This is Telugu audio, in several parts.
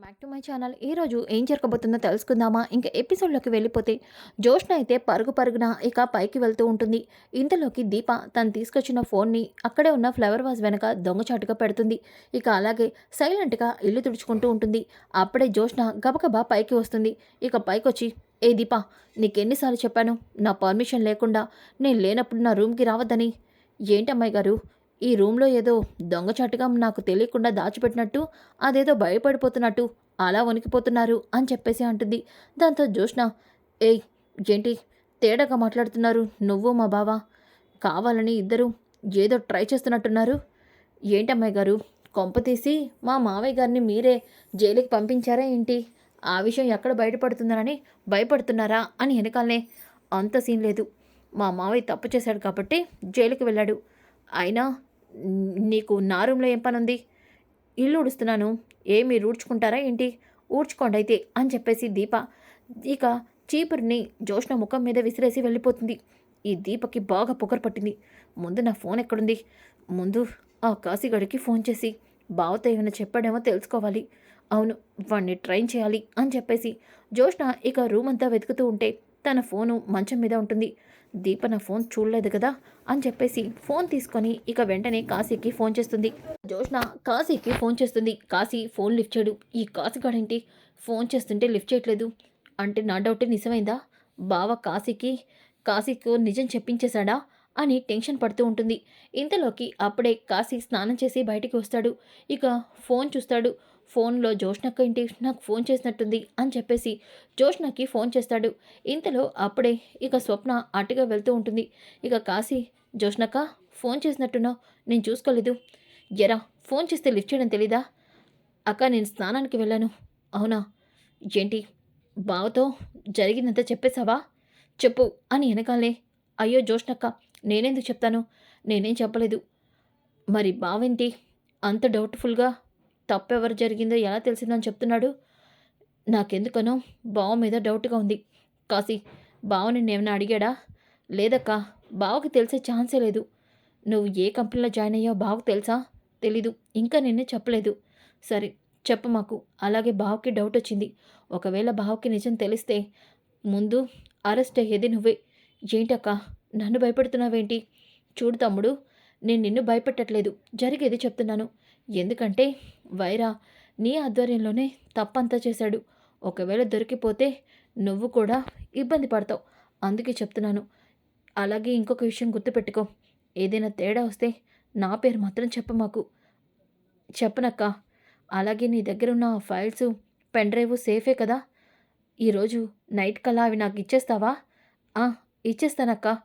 బ్యాక్ టు మై ఛానల్ ఈరోజు ఏం జరగబోతుందో తెలుసుకుందామా? ఇంకా ఎపిసోడ్లోకి వెళ్ళిపోతే జోష్న అయితే పరుగు పరుగున ఇక పైకి వెళ్తూ ఉంటుంది. ఇంతలోకి దీప తను తీసుకొచ్చిన ఫోన్ని అక్కడే ఉన్న ఫ్లవర్ వాజ్ వెనక దొంగచాటుగా పెడుతుంది. ఇక అలాగే సైలెంట్గా ఇల్లు తుడుచుకుంటూ ఉంటుంది. అప్పుడే జోష్న గబగబా పైకి వస్తుంది. ఇక పైకి వచ్చి ఏ దీప నీకెన్నిసార్లు చెప్పాను? నా పర్మిషన్ లేకుండా నేను లేనప్పుడు నా రూమ్కి రావద్దని. ఏంటమ్మాయి గారు? ఈ రూమ్లో ఏదో దొంగచాటుగా నాకు తెలియకుండా దాచిపెట్టినట్టు అదేదో భయపడిపోతున్నట్టు అలా వణికిపోతున్నారు అని చెప్పేసి అంటుంది. దాంతో జోష్న ఏయ్ ఏంటి తేడాగా మాట్లాడుతున్నారు నువ్వు మా బావ. కావాలని ఇద్దరు ఏదో ట్రై చేస్తున్నట్టున్నారు. ఏంటమ్మాయి గారు కొంపతీసి మా మావయ్య గారిని మీరే జైలుకి పంపించారా ఏంటి? ఆ విషయం ఎక్కడ బయటపడుతుందని భయపడుతున్నారా అని వెనకాలనే అంత సీన్ లేదు. మా మావయ్య తప్పు చేశాడు కాబట్టి జైలుకి వెళ్ళాడు. అయినా నీకు నా రూమ్లో ఏం పని ఉంది ఇల్లు ఊడుస్తున్నాను ఏమి మీరు ఊడ్చుకుంటారా ఏంటి? ఊడ్చుకోండి అయితే అని చెప్పేసి దీప ఇక చీపురిని జోష్ణ ముఖం మీద విసిరేసి వెళ్ళిపోతుంది. ఈ దీపకి బాగా పొగరు పట్టింది. ముందు నా ఫోన్ ఎక్కడుంది? ముందు ఆ కాశీగడికి ఫోన్ చేసి బావతో ఏమైనా చెప్పాడేమో తెలుసుకోవాలి. అవును వాడిని ట్రైన్ చేయాలి అని చెప్పేసి జోష్ణ ఇక రూమ్ అంతా వెతుకుతూ ఉంటే తన ఫోను మంచం మీద ఉంటుంది. దీప నా ఫోన్ చూడలేదు కదా? అని చెప్పేసి ఫోన్ తీసుకొని ఇక వెంటనే కాశీకి ఫోన్ చేస్తుంది. జోష్న కాశీకి ఫోన్ చేస్తుంది. కాశీ ఫోన్ లిఫ్ట్ చేయడు. ఈ కాశీగాడేంటి? ఫోన్ చేస్తుంటే లిఫ్ట్ చేయట్లేదు. అంటే నా డౌట్ నిజమైందా? బావ కాశీకి కాశీకు నిజం చెప్పించేశాడా? అని టెన్షన్ పడుతూ ఉంటుంది. ఇంతలోకి అప్పుడే కాశీ స్నానం చేసి బయటికి వస్తాడు. ఇక ఫోన్ చూస్తాడు. ఫోన్లో జోష్నక్క ఏంటి నాకు ఫోన్ చేసినట్టుంది అని చెప్పేసి జోష్నకి ఫోన్ చేస్తాడు. ఇంతలో అప్పుడే ఇక స్వప్న అటుగా వెళ్తూ ఉంటుంది. ఇక కాశీ జోష్నక్క ఫోన్ చేసినట్టున్నావు? నేను చూసుకోలేదు. ఎరా ఫోన్ చేస్తే లిఫ్ట్ చేయడం తెలీదా? అక్క నేను స్నానానికి వెళ్ళాను. అవునా? ఏంటి? బావతో జరిగిందంతా చెప్పేశావా? చెప్పు అని వెనకాలే. అయ్యో జోష్నక్క నేనెందుకు చెప్తాను? నేనేం చెప్పలేదు. మరి బావేంటి? అంత డౌట్ఫుల్గా తప్పెవరు జరిగిందో ఎలా తెలిసిందని చెప్తున్నాడు. నాకెందుకనో బావ మీద డౌట్గా ఉంది. కాసి బావ నిన్నేమైనా అడిగాడా? లేదక్క బావకి తెలిసే ఛాన్సే లేదు. నువ్వు ఏ కంపెనీలో జాయిన్ అయ్యావో బావకు తెలుసా? తెలీదు. ఇంకా నిన్నే చెప్పలేదు. సరే చెప్పు మాకు. అలాగే బావకి డౌట్ వచ్చింది. ఒకవేళ బావకి నిజం తెలిస్తే ముందు అరెస్ట్ అయ్యేది నువ్వే. ఏంటక్క నన్ను భయపెడుతున్నావేంటి? చూడు తమ్ముడు నేను నిన్ను భయపెట్టట్లేదు. జరిగేది చెప్తున్నాను. ఎందుకంటే వైరా నీ ఆధ్వర్యంలోనే తప్పంతా చేశాడు. ఒకవేళ దొరికిపోతే నువ్వు కూడా ఇబ్బంది పడతావు. అందుకే చెప్తున్నాను. అలాగే ఇంకొక విషయం గుర్తుపెట్టుకో. ఏదైనా తేడా వస్తే నా పేరు మాత్రం చెప్ప మాకు. చెప్పనక్క. అలాగే నీ దగ్గర ఉన్న ఫైల్స్ పెన్ డ్రైవ్ సేఫే కదా. ఈరోజు నైట్ కల్లా అవి నాకు ఇచ్చేస్తావా? ఇచ్చేస్తానక్క.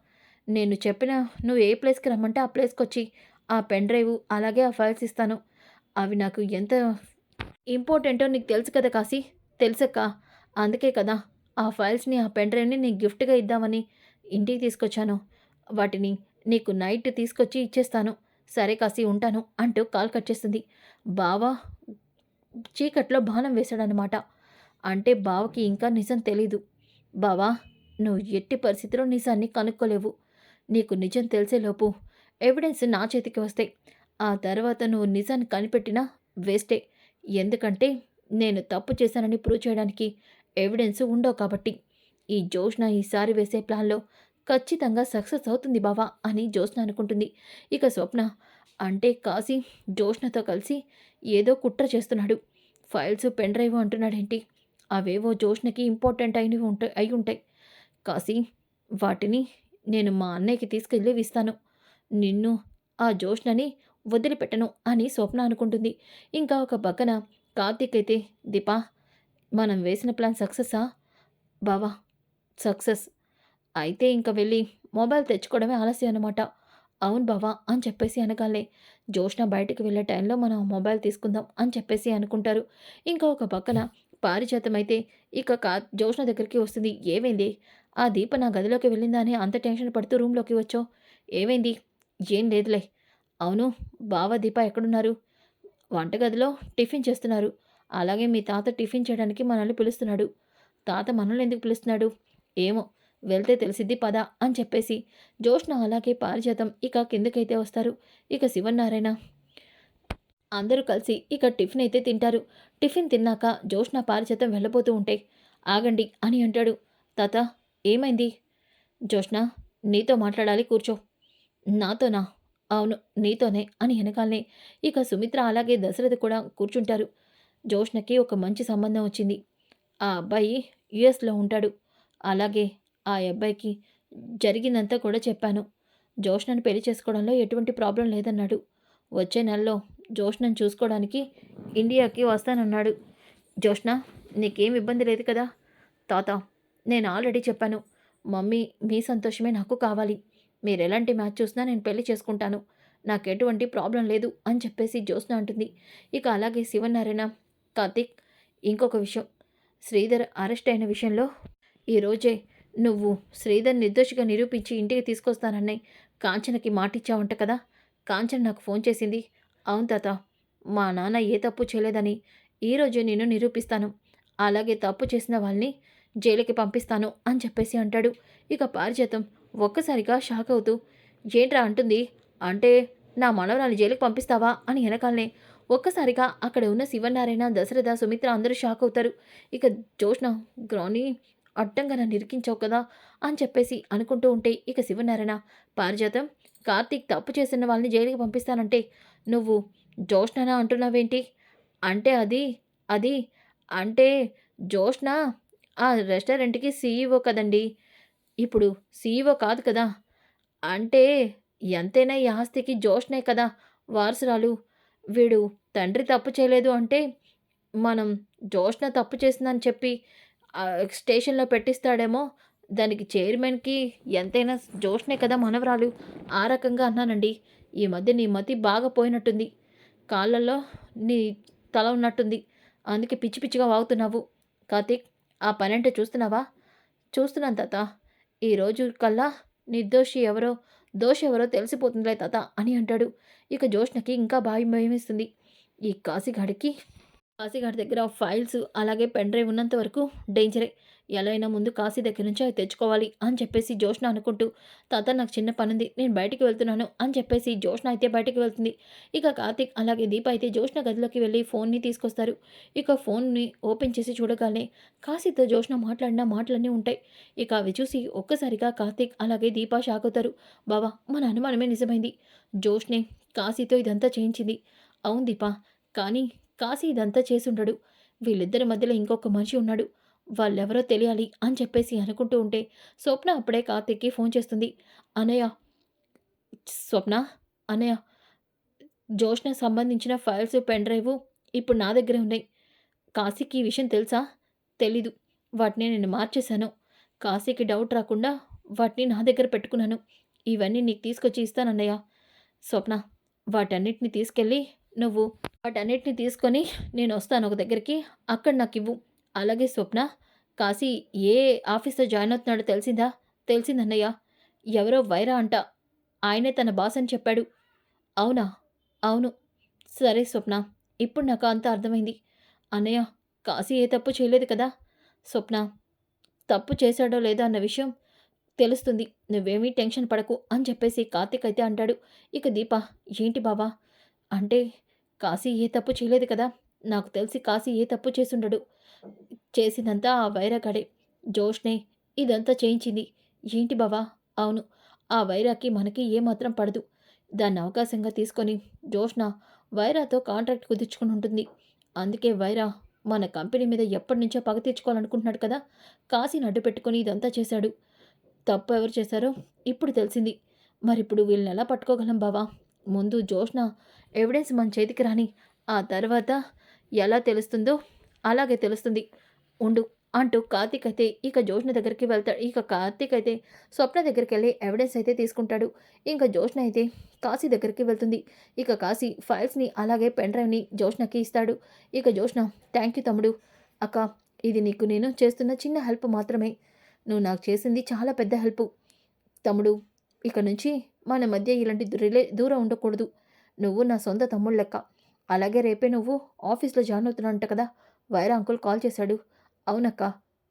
నేను చెప్పిన నువ్వు ఏ ప్లేస్కి రమ్మంటే ఆ ప్లేస్కి వచ్చి ఆ పెన్ డ్రైవ్ అలాగే ఆ ఫైల్స్ ఇస్తాను. అవి నాకు ఎంత ఇంపార్టెంటో నీకు తెలుసు కదా కాశీ. తెలుసక్క. అందుకే కదా ఆ ఫైల్స్ని ఆ పెన్ డ్రైవ్ని నీకు గిఫ్ట్గా ఇద్దామని ఇంటికి తీసుకొచ్చాను. వాటిని నీకు నైట్ తీసుకొచ్చి ఇచ్చేస్తాను. సరే కాశీ ఉంటాను అంటూ కాల్ కట్ చేస్తుంది. బావ చీకట్లో బాణం వేశాడనమాట అంటే బావకి ఇంకా నిజం తెలీదు. బావా నువ్వు ఎట్టి పరిస్థితిలో నిజాన్ని కనుక్కోలేవు. నీకు నిజం తెలిసేలోపు ఎవిడెన్స్ నా చేతికి వస్తాయి. ఆ తర్వాత నువ్వు నిజాన్ని కనిపెట్టినా వేస్టే. ఎందుకంటే నేను తప్పు చేశానని ప్రూవ్ చేయడానికి ఎవిడెన్స్ ఉండవు కాబట్టి. ఈ జోష్న ఈసారి వేసే ప్లాన్లో ఖచ్చితంగా సక్సెస్ అవుతుంది బావా అని జోష్న అనుకుంటుంది. ఇక స్వప్న అంటే కాశీ జోష్నతో కలిసి ఏదో కుట్ర చేస్తున్నాడు. ఫైల్స్ పెన్ డ్రైవ్ అంటున్నాడేంటి? అవేవో జోష్నకి ఇంపార్టెంట్ అయినవి ఉంటాయి అయి ఉంటాయి. కాశీ వాటిని నేను మా అన్నయ్యకి తీసుకెళ్ళి ఇస్తాను. నిన్ను ఆ జోష్నని వదిలిపెట్టను అని స్వప్న అనుకుంటుంది. ఇంకా ఒక పక్కన కార్తీక్ అయితే దీపా మనం వేసిన ప్లాన్ సక్సెస్సా? బావా సక్సెస్. అయితే ఇంకా వెళ్ళి మొబైల్ తెచ్చుకోవడమే ఆలస్యం అనమాట అవును బావా అని చెప్పేసి అనగాలే. జోష్న బయటకు వెళ్ళే టైంలో మనం మొబైల్ తీసుకుందాం అని చెప్పేసి అనుకుంటారు. ఇంకా ఒక పక్కన పారిజాతం అయితే ఇక కా జోష్న దగ్గరికి వస్తుంది. ఏమైంది? ఆ దీప నా గదిలోకి వెళ్ళిందా అని అంత టెన్షన్ పడుతూ రూమ్లోకి వచ్చావు? ఏమైంది? ఏం లేదులే. అవును బావ దీప ఎక్కడున్నారు? వంటగదిలో టిఫిన్ చేస్తున్నారు. అలాగే మీ తాత టిఫిన్ చేయడానికి మనల్ని పిలుస్తున్నాడు. తాత మనల్ని ఎందుకు పిలుస్తున్నాడు? ఏమో వెళ్తే తెలిసిద్ది పద అని చెప్పేసి. జోష్ణ అలాగే పారిజాతం. ఇక కిందకైతే వస్తారు. ఇక శివనారాయణ అందరూ కలిసి ఇక టిఫిన్ అయితే తింటారు. టిఫిన్ తిన్నాక జోష్ణ పారిజాతం వెళ్ళబోతూ ఉంటే ఆగండి అని అంటాడు. తాత ఏమైంది? జోష్ణ నీతో మాట్లాడాలి కూర్చో. నాతోనా? అవును నీతోనే అని వెనకాలనే. ఇక సుమిత్ర అలాగే దశరథ కూడా కూర్చుంటారు. జోష్నకి ఒక మంచి సంబంధం వచ్చింది. ఆ అబ్బాయి యుఎస్లో ఉంటాడు. అలాగే ఆ అబ్బాయికి జరిగిందంతా కూడా చెప్పాను. జోష్నను పెళ్ళి చేసుకోవడంలో ఎటువంటి ప్రాబ్లం లేదన్నాడు. వచ్చే నెలలో జోష్నను చూసుకోవడానికి ఇండియాకి వస్తానన్నాడు. జోష్న నీకేం ఇబ్బంది లేదు కదా? తాత నేను ఆల్రెడీ చెప్పాను. మమ్మీ మీ సంతోషమే నాకు కావాలి. మీరు ఎలాంటి మ్యాచ్ చూసినా నేను పెళ్ళి చేసుకుంటాను. నాకు ఎటువంటి ప్రాబ్లం లేదు అని చెప్పేసి జ్యోత్స్న అంటుంది. ఇక అలాగే శివనారాయణ కార్తిక్ ఇంకొక విషయం. శ్రీధర్ అరెస్ట్ అయిన విషయంలో ఈరోజే నువ్వు శ్రీధర్ నిర్దోషిగా నిరూపించి ఇంటికి తీసుకొస్తానని కాంచనకి మాటిచ్చావంట కదా? కాంచన నాకు ఫోన్ చేసింది. అవును తాత మా నాన్న ఏ తప్పు చేయలేదని. ఈరోజు నేను నిరూపిస్తాను. అలాగే తప్పు చేసిన వాళ్ళని జైలుకి పంపిస్తాను అని చెప్పేసి అంటాడు. ఇక పారిజాతం ఒక్కసారిగా షాక్ అవుతూ ఏంట్రా? అంటుంది. అంటే నా మనవరాలు జైలుకి పంపిస్తావా? అని వెనకాలనే ఒక్కసారిగా అక్కడ ఉన్న శివనారాయణ దశరథ సుమిత్ర అందరూ షాక్ అవుతారు. ఇక జోష్ణ గ్రాని అడ్డంగా నన్ను ఇరికించావు కదా? అని చెప్పేసి అనుకుంటూ ఉంటే ఇక శివనారాయణ పారిజాతం కార్తీక్ తప్పు చేసిన వాళ్ళని జైలుకి పంపిస్తానంటే నువ్వు జోష్ణనా అంటున్నావేంటి? అంటే అది అది అంటే జోష్ణ ఆ రెస్టారెంట్కి సీఈఓ కదండి ఇప్పుడు సీఈఓ కాదు కదా. అంటే ఎంతైనా ఈ ఆస్తికి జోష్నే కదా వారసురాలు. వీడు తండ్రి తప్పు చేయలేదు అంటే మనం జోష్న తప్పు చేసిందని చెప్పి స్టేషన్లో పెట్టిస్తాడేమో. దానికి చైర్మన్కి ఎంతైనా జోష్నే కదా మనవరాలు. ఆ రకంగా అన్నానండి. ఈ మధ్య నీ మతి బాగా పోయినట్టుంది. కాళ్ళల్లో నీ తల ఉన్నట్టుంది. అందుకే పిచ్చి పిచ్చిగా వాగుతున్నావు. కార్తీక్ ఆ పని అంటే చూస్తున్నావా? చూస్తున్నాను తాత. ఈరోజు కల్లా నిర్దోషి ఎవరో దోషి ఎవరో తెలిసిపోతుందిలే తాత అని అంటాడు. ఇక జోష్నకి ఇంకా భయం భయమేస్తుంది. ఈ కాశీగాడికి కాశీగాడి దగ్గర ఫైల్స్ అలాగే పెన్ డ్రైవ్ ఉన్నంత వరకు డేంజరే. ఎలా అయినా ముందు కాశీ దగ్గర నుంచి అవి తెచ్చుకోవాలి అని చెప్పేసి జోష్న అనుకుంటూ తాత నాకు చిన్న పనుంది నేను బయటికి వెళ్తున్నాను అని చెప్పేసి జోష్న అయితే బయటికి వెళ్తుంది. ఇక కార్తిక్ అలాగే దీప అయితే జోష్న గదిలోకి వెళ్ళి ఫోన్ని తీసుకొస్తారు. ఇక ఫోన్ని ఓపెన్ చేసి చూడగానే కాశీతో జోష్న మాట్లాడిన మాటలన్నీ ఉంటాయి. ఇక అవి చూసి ఒక్కసారిగా కార్తిక్ అలాగే దీప షాక్ అవుతారు. బావా మన అనుమానమే నిజమైంది. జోష్నే కాశీతో ఇదంతా చేయించింది. అవును దీప కానీ కాశీ ఇదంతా చేసుండడు వీళ్ళిద్దరి మధ్యలో ఇంకొక మనిషి ఉన్నాడు. వాళ్ళెవరో తెలియాలి అని చెప్పేసి అనుకుంటూ ఉంటే స్వప్న అప్పుడే కార్తిక్కి ఫోన్ చేస్తుంది. అనయ్య స్వప్న అనయ్య జోష్న సంబంధించిన ఫైల్స్ పెన్ డ్రైవ్ ఇప్పుడు నా దగ్గరే ఉన్నాయి. కాశీకి ఈ విషయం తెలుసా? తెలీదు. వాటిని నేను మార్చేశాను. కాశీకి డౌట్ రాకుండా వాటిని నా దగ్గర పెట్టుకున్నాను. ఇవన్నీ నీకు తీసుకొచ్చి ఇస్తానన్నయ్య. స్వప్న వాటన్నిటిని తీసుకెళ్ళి నువ్వు వాటన్నిటిని తీసుకొని నేను వస్తాను ఒక దగ్గరికి. అక్కడ నాకు ఇవ్వు అలాగే స్వప్న కాశీ ఏ ఆఫీస్లో జాయిన్ అవుతున్నాడో తెలిసిందా? తెలిసిందన్నయ్య. ఎవరో వైరా అంట. ఆయనే తన బాస్ అని చెప్పాడు. అవునా? అవును. సరే స్వప్న. ఇప్పుడు నాకు అంత అర్థమైంది. అన్నయ్య కాశీ ఏ తప్పు చేయలేదు కదా? స్వప్న తప్పు చేశాడో లేదో అన్న విషయం తెలుస్తుంది. నువ్వేమీ టెన్షన్ పడకు అని చెప్పేసి కార్తీక్ అయితే అంటాడు. ఇక దీప ఏంటి బాబా అంటే కాశీ ఏ తప్పు చేయలేదు కదా. నాకు తెలిసి కాశీ ఏ తప్పు చేసుండడు. చేసిందంతా ఆ వైరాగాడే. జోష్నే ఇదంతా చేయించింది. ఏంటి బావా? అవును ఆ వైరాకి మనకి ఏమాత్రం పడదు. దాన్ని అవకాశంగా తీసుకొని జోష్న వైరాతో కాంట్రాక్ట్ కుదుర్చుకుని ఉంటుంది. అందుకే వైరా మన కంపెనీ మీద ఎప్పటి నుంచో పగ తీర్చుకోవాలనుకుంటున్నాడు కదా. కాశీని అడ్డు పెట్టుకొని ఇదంతా చేశాడు. తప్పు ఎవరు చేశారో ఇప్పుడు తెలిసింది. మరి ఇప్పుడు వీళ్ళని ఎలా పట్టుకోగలం బావా? ముందు జోష్న ఎవిడెన్స్ మన చేతికి రాని ఆ తర్వాత ఎలా తెలుస్తుందో అలాగే తెలుస్తుంది. ఉండు అంటూ కార్తీక్ అయితే ఇక జోష్న దగ్గరికి వెళ్తాడు ఇక కార్తీక్ అయితే స్వప్న దగ్గరికి వెళ్ళి ఎవిడెన్స్ అయితే తీసుకుంటాడు. ఇంకా జోష్న అయితే కాశీ దగ్గరికి వెళ్తుంది. ఇక కాశీ ఫైల్స్ని అలాగే పెన్ డ్రైవ్ని జోష్నకి ఇస్తాడు. ఇక జోష్న థ్యాంక్ యూ తమ్ముడు. అక్క ఇది నీకు నేను చేస్తున్న చిన్న హెల్ప్ మాత్రమే. నువ్వు నాకు చేసింది చాలా పెద్ద హెల్ప్. తమ్ముడు ఇక నుంచి మన మధ్య ఇలాంటి రిలే దూరం ఉండకూడదు. నువ్వు నా సొంత తమ్ముడు లెక్క. అలాగే రేపే నువ్వు ఆఫీస్లో జాయిన్ అవుతున్నావంట కదా? వైరా అంకుల్ కాల్ చేశాడు. అవునక్క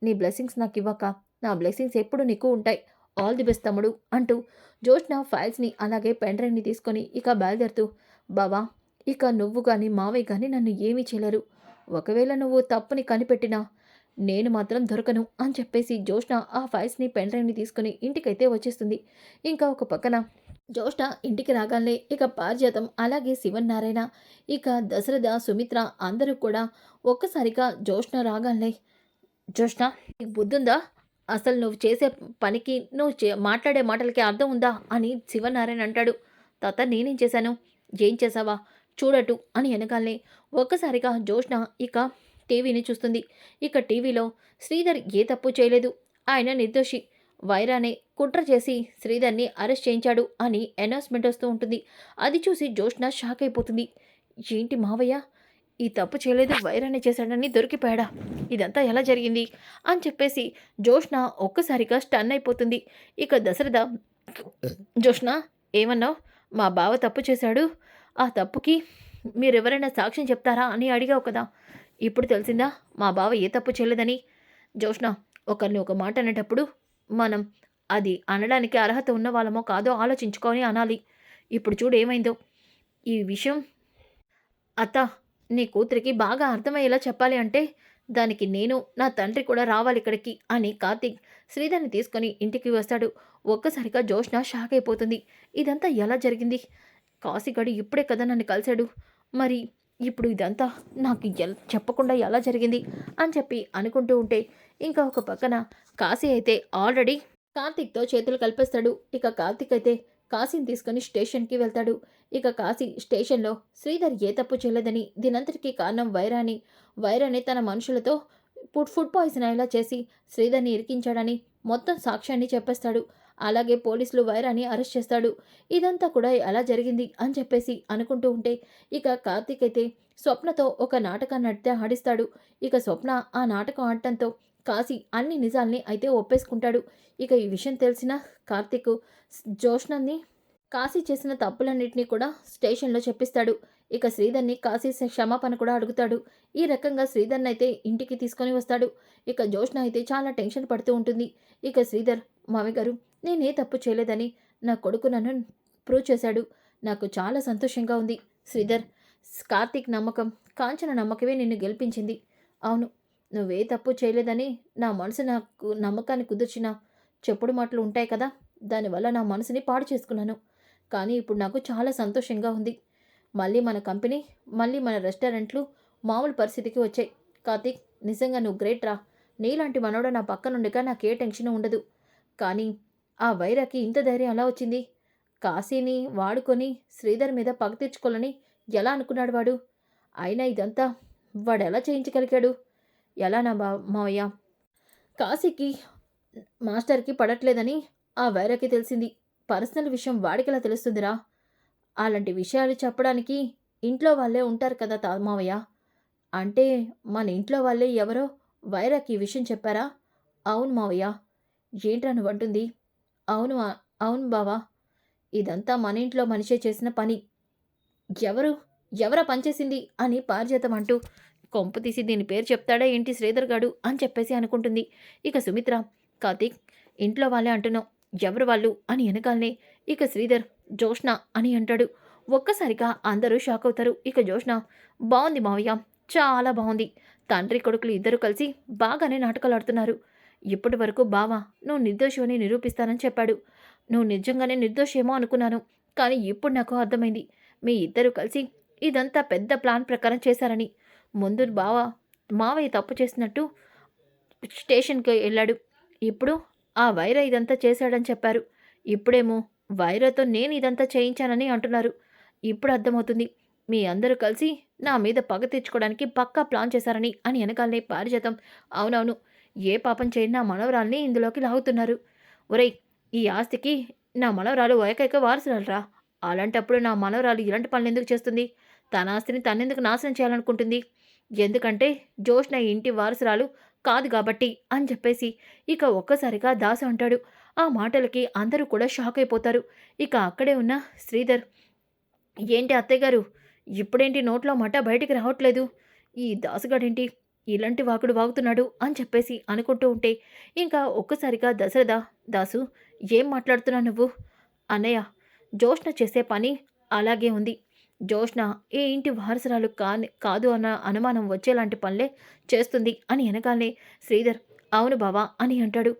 నీ బ్లెస్సింగ్స్ నాకు ఇవ్వక నా బ్లెస్సింగ్స్ ఎప్పుడు నీకు ఉంటాయి. ఆల్ ది బెస్ట్ తమ్ముడు అంటూ జోష్న ఫైల్స్ని అలాగే పెన్ డ్రైవ్ని తీసుకొని ఇక బయలుదేరుతూ బావా ఇక నువ్వు కానీ మావయ్య కానీ నన్ను ఏమీ చేయలేరు. ఒకవేళ నువ్వు తప్పుని కనిపెట్టినా నేను మాత్రం దొరకను అని చెప్పేసి జోష్న ఆ ఫైల్స్ని పెన్ డ్రైవ్ని తీసుకుని ఇంటికైతే వచ్చేస్తుంది. ఇంకా ఒక పక్కన జ్యోష్ణ ఇంటికి రాగానే ఇక పారిజాతం అలాగే శివన్నారాయణ ఇక దశరథ సుమిత్ర అందరూ కూడా ఒక్కసారిగా జ్యోష్ణ రాగానే జ్యోష్ణ నీకు బుద్ధుందా? అసలు నువ్వు చేసే పనికి నువ్వు చే మాట్లాడే మాటలకి అర్థం ఉందా? అని శివనారాయణ అంటాడు. తాత నేనేం చేశాను? ఏం చేసావా చూడటు అని వెనకాలనే ఒక్కసారిగా జ్యోష్ణ ఇక టీవీని చూస్తుంది. ఇక టీవీలో శ్రీధర్ ఏ తప్పు చేయలేదు. ఆయన నిర్దోషి. వైరానే కుట్ర చేసి శ్రీధర్ని అరెస్ట్ చేయించాడు అని అనౌన్స్మెంట్ వస్తూ ఉంటుంది. అది చూసి జోష్న షాక్ అయిపోతుంది. ఏంటి మావయ్య? ఈ తప్పు చేయలేదు వైరాన్ని చేశాడని దొరికిపోయాడా? ఇదంతా ఎలా జరిగింది? అని చెప్పేసి జోష్న ఒక్కసారిగా స్టన్ అయిపోతుంది. ఇక దశరథ జోష్న ఏమన్నావు? మా బావ తప్పు చేశాడు. ఆ తప్పుకి మీరెవరైనా సాక్ష్యం చెప్తారా? అని అడిగావు కదా. ఇప్పుడు తెలిసిందా? మా బావ ఏ తప్పు చేయలేదని? జోష్న ఒకరిని ఒక మాట అనేటప్పుడు మనం అది అనడానికి అర్హత ఉన్న వాళ్ళమో కాదో ఆలోచించుకొని అనాలి. ఇప్పుడు చూడు ఏమైందో. ఈ విషయం అత్త నీ కూతురికి బాగా అర్థమయ్యేలా చెప్పాలి అంటే దానికి నేను నా తండ్రి కూడా రావాలి ఇక్కడికి అని కార్తీక్ శ్రీధర్ని తీసుకొని ఇంటికి వస్తాడు. ఒక్కసారిగా జోష్న షాక్ అయిపోతుంది. ఇదంతా ఎలా జరిగింది? కాశీగడు ఇప్పుడే కదా నన్ను కలిశాడు. మరి ఇప్పుడు ఇదంతా నాకు ఎల్ చెప్పకుండా ఎలా జరిగింది? అని చెప్పి అనుకుంటూ ఉంటే ఇంకా ఒక పక్కన కాశీ అయితే ఆల్రెడీ కార్తీక్తో చేతులు కలిపేస్తాడు. ఇక కార్తీక్ అయితే కాశీని తీసుకొని స్టేషన్కి వెళ్తాడు. ఇక కాశీ స్టేషన్లో శ్రీధర్ ఏ తప్పు చేయలేదని దీనంతటికీ కారణం వైరాని. వైరాని తన మనుషులతో ఫుడ్ ఫుడ్ పాయిజన్ అయ్యేలా చేసి శ్రీధర్ని ఇరికించాడని మొత్తం సాక్ష్యాన్ని చెప్పేస్తాడు. అలాగే పోలీసులు వైరాని అరెస్ట్ చేస్తాడు. ఇదంతా కూడా ఎలా జరిగింది అని చెప్పేసి అనుకుంటూ ఉంటే ఇక కార్తీక్ అయితే స్వప్నతో ఒక నాటకాన్ని నడితే ఆడిస్తాడు. ఇక స్వప్న ఆ నాటకం ఆడటంతో కాశీ అన్ని నిజాల్ని అయితే ఒప్పేసుకుంటాడు. ఇక ఈ విషయం తెలిసిన కార్తీక్ జోష్నని కాశీ చేసిన తప్పులన్నింటినీ కూడా స్టేషన్లో చెప్పిస్తాడు. ఇక శ్రీధర్ని కాశీ క్షమాపణ కూడా అడుగుతాడు. ఈ రకంగా శ్రీధర్ని అయితే ఇంటికి తీసుకొని వస్తాడు. ఇక జోష్న అయితే చాలా టెన్షన్ పడుతూ ఉంటుంది. ఇక శ్రీధర్ మామయ్య గారు నేనే తప్పు చేయలేదని నా కొడుకు నన్ను ప్రూవ్ చేశాడు. నాకు చాలా సంతోషంగా ఉంది. శ్రీధర్ కార్తీక్ నమ్మకం కాంచన నమ్మకమే నిన్ను గెలిపించింది. అవును నువ్వే తప్పు చేయలేదని నా మనసు నాకు నమ్మకాన్ని కుదిర్చిన చెప్పుడు మాటలు ఉంటాయి కదా దానివల్ల నా మనసుని పాడు చేసుకున్నాను. కానీ ఇప్పుడు నాకు చాలా సంతోషంగా ఉంది. మళ్ళీ మన కంపెనీ మళ్ళీ మన రెస్టారెంట్లు మామూలు పరిస్థితికి వచ్చాయి. కార్తీక్ నిజంగా నువ్వు గ్రేట్ రా. నీలాంటి మనోడు నా పక్కనుండగా నాకే టెన్షన్ ఉండదు. కానీ ఆ వైరాకి ఇంత ధైర్యం ఎలా వచ్చింది? కాశీని వాడుకొని శ్రీధర్ మీద పగ తెచ్చుకోవాలని ఎలా అనుకున్నాడు వాడు? అయినా ఇదంతా వాడు ఎలా చేయించగలిగాడు? ఎలా నా బా మావయ్య? కాశీకి మాస్టర్కి పడట్లేదని ఆ వైరకి తెలిసింది. పర్సనల్ విషయం వాడికిలా తెలుస్తుందిరా? అలాంటి విషయాలు చెప్పడానికి ఇంట్లో వాళ్ళే ఉంటారు కదా తా మావయ్య. అంటే మన ఇంట్లో వాళ్ళే ఎవరో వైరాకి ఈ విషయం చెప్పారా? అవును మావయ్య. ఏంట్రా నువ్వు అవును అవును బావా. ఇదంతా మన ఇంట్లో మనిషే చేసిన పని. ఎవరు ఎవరా పనిచేసింది అని పారిజాతం అంటూ కొంపు తీసి దీని పేరు చెప్తాడా ఏంటి శ్రీధర్ గాడు అని చెప్పేసి అనుకుంటుంది. ఇక సుమిత్ర కార్తీక్ ఇంట్లో వాళ్ళే అంటున్నావు ఎవరు వాళ్ళు అని వెనకాలనే ఇక శ్రీధర్ జోష్ణ అని అంటాడు. ఒక్కసారిగా అందరూ షాక్ అవుతారు. ఇక జోష్ణ బాగుంది మావయ్య చాలా బాగుంది. తండ్రి కొడుకులు ఇద్దరు కలిసి బాగానే నాటకాలు ఆడుతున్నారు. ఇప్పటి వరకు బావా నువ్వు నిర్దోషమని నిరూపిస్తానని చెప్పాడు. నువ్వు నిజంగానే నిర్దోషేమో అనుకున్నాను కానీ ఇప్పుడు నాకు అర్థమైంది. మీ ఇద్దరు కలిసి ఇదంతా పెద్ద ప్లాన్ ప్రకారం చేశారని. ముందు బావ మావయ్య తప్పు చేసినట్టు స్టేషన్కి వెళ్ళాడు. ఇప్పుడు ఆ వైర ఇదంతా చేశాడని చెప్పారు. ఇప్పుడేమో వైరతో నేను ఇదంతా చేయించానని అంటున్నారు. ఇప్పుడు అర్థమవుతుంది. మీ అందరూ కలిసి నా మీద పగ తెచ్చుకోవడానికి పక్కా ప్లాన్ చేశారని అని వెనకాలనే పారిజాతం. అవునవును. ఏ పాపం చేయని నా మనవరాల్ని ఇందులోకి లాగుతున్నారు. ఒరేయ్ ఈ ఆస్తికి నా మనవరాలు ఏకైక వారసురాలరా. అలాంటప్పుడు నా మనవరాలు ఇలాంటి పనులు ఎందుకు చేస్తుంది? తన ఆస్తిని తనెందుకు నాశనం చేయాలనుకుంటుంది? ఎందుకంటే జోష్న ఇంటి వారసురాలు కాదు కాబట్టి అని చెప్పేసి ఇక ఒక్కసారిగా దాసు అంటాడు. ఆ మాటలకి అందరూ కూడా షాక్ అయిపోతారు. ఇక అక్కడే ఉన్న శ్రీధర్ ఏంటి అత్తయ్య గారు ఇప్పుడేంటి నోట్లో మట బయటికి రావట్లేదు? ఈ దాసుగాడేంటి ఇలాంటి వాకుడు వాగుతున్నాడు? అని చెప్పేసి అనుకుంటూ ఉంటే ఇంకా ఒక్కసారిగా దశరథ దాసు ఏం మాట్లాడుతున్నావు నువ్వు? అన్నయ్య జోష్న చేసే పని అలాగే ఉంది. జోష్న ఏ ఇంటి వారసురాలు కాని కాదు అన్న అనుమానం వచ్చేలాంటి పనులే చేస్తుంది అని వెనకాలనే శ్రీధర్ అవును బావా అని అంటాడు.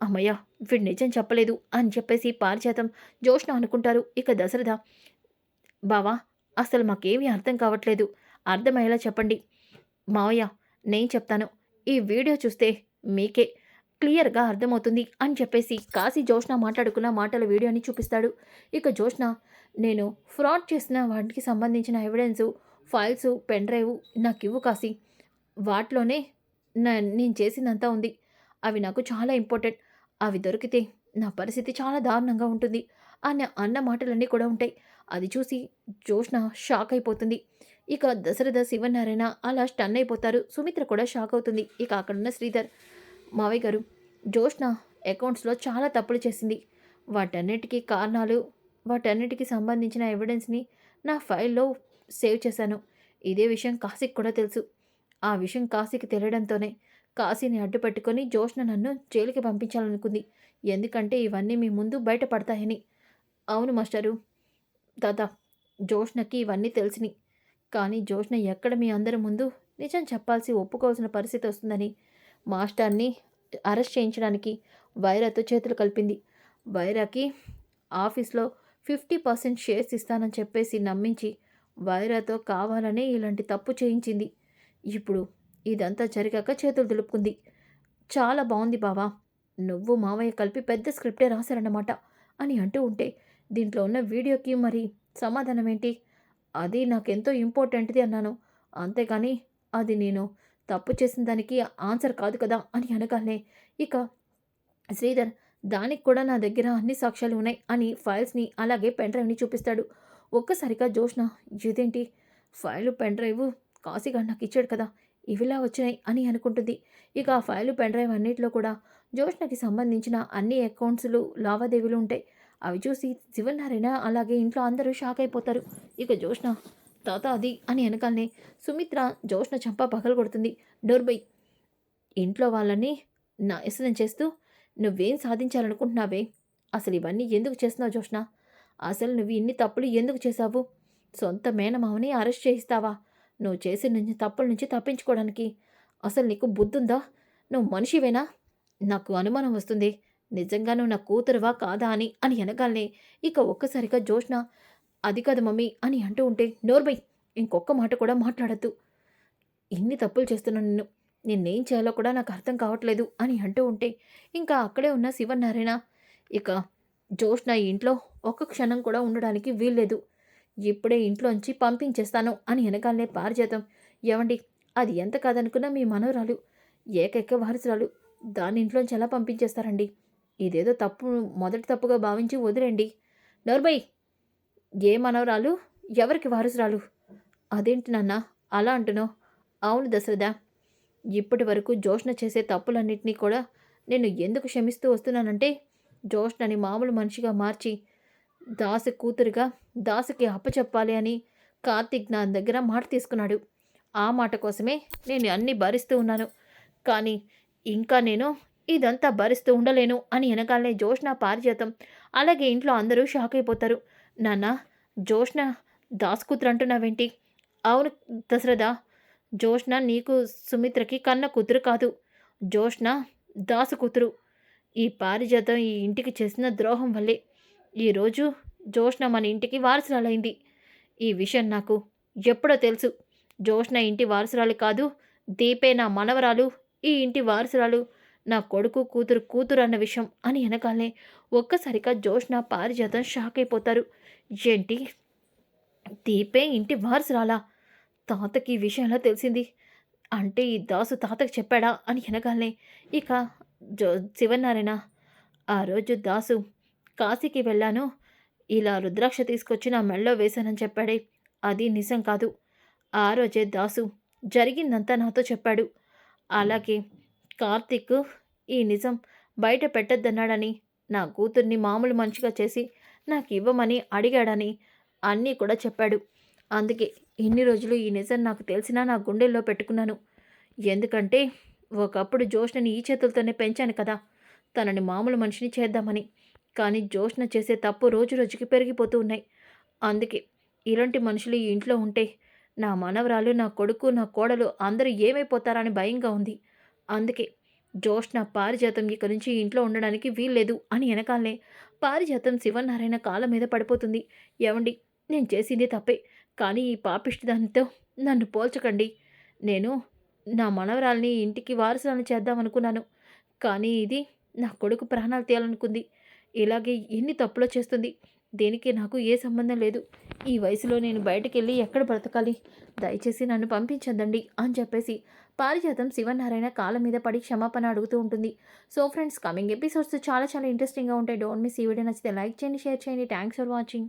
అమ్మయ్య వీడు నిజం చెప్పలేదు అని చెప్పేసి పారిచేతం జోష్న అనుకుంటారు. ఇక దశరథ బావా అసలు మాకేమీ అర్థం కావట్లేదు. అర్థమయ్యేలా చెప్పండి. మావయ్య నేను చెప్తాను. ఈ వీడియో చూస్తే మీకే క్లియర్గా అర్థమవుతుంది అని చెప్పేసి కాశీ జోష్న మాట్లాడుకున్న మాటల వీడియోని చూపిస్తాడు. ఇక జోష్న నేను ఫ్రాడ్ చేసిన వాటికి సంబంధించిన ఎవిడెన్స్ ఫైల్స్ పెన్ డ్రైవ్ నాకు ఇవ్వు కాసి వాటిలోనే నా నేను చేసిందంతా ఉంది. అవి నాకు చాలా ఇంపార్టెంట్. అవి దొరికితే నా పరిస్థితి చాలా దారుణంగా ఉంటుంది. అన్న అన్న మాటలన్నీ కూడా ఉంటాయి. అది చూసి జోష్న షాక్ అయిపోతుంది. ఇక దశరథ శివనారాయణ అలా స్టన్ అయిపోతారు. సుమిత్ర కూడా షాక్ అవుతుంది. ఇక అక్కడున్న శ్రీధర్ మావయ్య గారు జోష్న అకౌంట్స్లో చాలా తప్పులు చేసింది. వాటన్నిటికీ కారణాలు వాటన్నిటికి సంబంధించిన ఎవిడెన్స్ని నా ఫైల్లో సేవ్ చేశాను. ఇదే విషయం కాశీకి కూడా తెలుసు. ఆ విషయం కాశీకి తెలియడంతోనే కాశీని అడ్డుపెట్టుకొని జోష్న నన్ను జైలుకి పంపించాలనుకుంది. ఎందుకంటే ఇవన్నీ మీ ముందు బయటపడతాయని. అవును మాస్టరు. తాత జోష్నకి ఇవన్నీ తెలిసినాయి. కానీ జోష్న ఎక్కడ మీ అందరి ముందు నిజం చెప్పాల్సి ఒప్పుకోవాల్సిన పరిస్థితి వస్తుందని మాస్టర్ని అరెస్ట్ చేయించడానికి వైరాతో చేతులు కలిపింది. వైరాకి ఆఫీస్లో ఫిఫ్టీ పర్సెంట్ షేర్స్ ఇస్తానని చెప్పేసి నమ్మించి వైరాతో కావాలనే ఇలాంటి తప్పు చేయించింది. ఇప్పుడు ఇదంతా జరిగాక చేతులు దులుపుకుంది. చాలా బాగుంది బావా. నువ్వు మావయ్య కలిపి పెద్ద స్క్రిప్టే రాశారన్నమాట అని అంటూ ఉంటే దీంట్లో ఉన్న వీడియోకి మరి సమాధానం ఏంటి అది నాకెంతో ఇంపార్టెంట్ది అన్నాను. అంతేకాని అది నేను తప్పు చేసిన దానికి ఆన్సర్ కాదు కదా అని అనగానే ఇక శ్రీధర్ దానికి కూడా నా దగ్గర అన్ని సాక్ష్యాలు ఉన్నాయి అని ఫైల్స్ని అలాగే పెన్ డ్రైవ్ని చూపిస్తాడు. ఒక్కసారిగా జోష్న ఇదేంటి? ఫైలు పెన్ డ్రైవ్ కాశీగాడు నాకు ఇచ్చాడు కదా ఇవిలా వచ్చినాయి అని అనుకుంటుంది. ఇక ఆ ఫైలు పెన్ డ్రైవ్ అన్నింటిలో కూడా జోష్నకి సంబంధించిన అన్ని అకౌంట్స్లు లావాదేవీలు ఉంటాయి. అవి చూసి శివనారాయణ అలాగే ఇంట్లో అందరూ షాక్ అయిపోతారు. ఇక జోష్న తాత అది అని వెనకాలనే సుమిత్ర జోష్న చంప పగలు కొడుతుంది డోర్బై ఇంట్లో వాళ్ళని నాశనం చేస్తూ నువ్వేం సాధించాలనుకుంటున్నావే? అసలు ఇవన్నీ ఎందుకు చేస్తున్నావు జోష్ణ అసలు నువ్వు ఇన్ని తప్పులు ఎందుకు చేశావు? సొంత మేనమావని అరెస్ట్ చేయిస్తావా? నువ్వు చేసిన నుంచి తప్పుల నుంచి తప్పించుకోవడానికి. అసలు నీకు బుద్ధుందా? నువ్వు మనిషివేనా? నాకు అనుమానం వస్తుంది. నిజంగా నువ్వు నా కూతురువా కాదా అని అని వెనగాలనే ఇక ఒక్కసారిగా జోష్ణ అది కాదు మమ్మీ అని అంటూ ఉంటే నోర్బై ఇంకొక మాట కూడా మాట్లాడద్దు. ఇన్ని తప్పులు చేస్తున్నాను నిన్ను నిన్నేం చేయాలో కూడా నాకు అర్థం కావట్లేదు అని అంటూ ఉంటే ఇంకా అక్కడే ఉన్న శివనారాయణ ఇక జోష్న నా ఇంట్లో ఒక్క క్షణం కూడా ఉండడానికి వీల్లేదు. ఇప్పుడే ఇంట్లోంచి పంపించేస్తాను అని వెనకాలనే పారిజాతం. ఏమండి అది ఎంత కాదనుకున్నా మీ మనవరాలు ఏకైక వారసురాలు దాని ఇంట్లోంచి ఎలా పంపించేస్తారండి? ఇదేదో తప్పు మొదటి తప్పుగా భావించి వదిలేండి. నోర్బై ఏ మనవరాలు ఎవరికి వారసురాలు? అదేంటి నాన్న అలా అంటున్నావు? అవును దశరథ. ఇప్పటి వరకు జోష్న చేసే తప్పులన్నింటినీ కూడా నేను ఎందుకు క్షమిస్తూ వస్తున్నానంటే జోష్ణని మామూలు మనిషిగా మార్చి దాసు కూతురుగా దాసుకి అప్పచెప్పాలి అని కార్తీక్ నా దగ్గర మాట తీసుకున్నాడు. ఆ మాట కోసమే నేను అన్నీ భరిస్తూ ఉన్నాను. కానీ ఇంకా నేను ఇదంతా భరిస్తూ ఉండలేను అని వెనకాలనే జోష్ణ పారిజాతం. అలాగే ఇంట్లో అందరూ షాక్ అయిపోతారు. నాన్న జోష్న దాసుకూతురు అంటున్నావేంటి? అవును దశరథ జోష్న నీకు సుమిత్రకి కన్న కూతురు కాదు. జోష్న దాసు కూతురు. ఈ పారిజాతం ఈ ఇంటికి చేసిన ద్రోహం వల్లే. ఈరోజు జోష్న మన ఇంటికి వారసురాలైంది. ఈ విషయం నాకు ఎప్పుడో తెలుసు. జోష్న ఇంటి వారసురాలు కాదు. దీపే నా మనవరాలు. ఈ ఇంటి వారసురాలు. నా కొడుకు కూతురు కూతురు అన్న విషయం అని వెనకాలనే ఒక్కసారిగా జోష్న పారిజాతం షాక్ అయిపోతారు. ఏంటి? దీపే ఇంటి వారసురాలా? తాతకి ఈ విషయం ఎలా తెలిసింది. అంటే ఈ దాసు తాతకి చెప్పాడా అని వెనకాలనే ఇక జో శివనారాయణ ఆ రోజు దాసు కాశీకి వెళ్ళాను. ఇలా రుద్రాక్ష తీసుకొచ్చి నా మెళ్ళో వేశానని చెప్పాడే. అది నిజం కాదు. ఆ రోజే దాసు జరిగిందంతా నాతో చెప్పాడు. అలాగే కార్తిక్ ఈ నిజం బయట పెట్టద్దన్నాడని నా కూతుర్ని మామూలు మంచిగా చేసి నాకు ఇవ్వమని అడిగాడని అన్నీ కూడా చెప్పాడు. అందుకే ఇన్ని రోజులు ఈ నిజం నాకు తెలిసినా నా గుండెల్లో పెట్టుకున్నాను. ఎందుకంటే ఒకప్పుడు జోష్ణని ఈ చేతులతోనే పెంచాను కదా. తనని మామూలు మనిషిని చేద్దామని. కానీ జోష్ణ చేసే తప్పు రోజు రోజుకి పెరిగిపోతూ ఉన్నాయి. అందుకే ఇలాంటి మనుషులు ఈ ఇంట్లో ఉంటే నా మనవరాలు నా కొడుకు నా కోడలు అందరూ ఏమైపోతారని భయంగా ఉంది. అందుకే జోష్ణ పారిజాతం ఇక నుంచి ఇంట్లో ఉండడానికి వీల్లేదు అని వెనకాలనే పారిజాతం శివనారాయణ కాళ్ళ మీద పడిపోతుంది. ఏమండి? నేను చేసింది తప్పే. కానీ ఈ పాపిష్టి దానితో నన్ను పోల్చకండి. నేను నా మనవరాల్ని ఇంటికి వారసులను చేద్దామనుకున్నాను. కానీ ఇది నా కొడుకు ప్రాణాలు తీయాలనుకుంది. ఇలాగే ఎన్ని తప్పులు చేస్తుంది? దేనికి నాకు ఏ సంబంధం లేదు. ఈ వయసులో నేను బయటకు వెళ్ళి ఎక్కడ బ్రతకాలి? దయచేసి నన్ను పంపించద్దండి అని చెప్పేసి పారిజాతం శివనారాయణ కాళ్ళ మీద పడి క్షమాపణ అడుగుతూ ఉంటుంది. సో ఫ్రెండ్స్ కమింగ్ ఎపిసోడ్స్ చాలా చాలా ఇంట్రెస్టింగ్గా ఉంటాయి. డోంట్ మిస్ ఈ వీడియో నచ్చితే లైక్ చేయండి షేర్ చేయండి. Thanks for watching.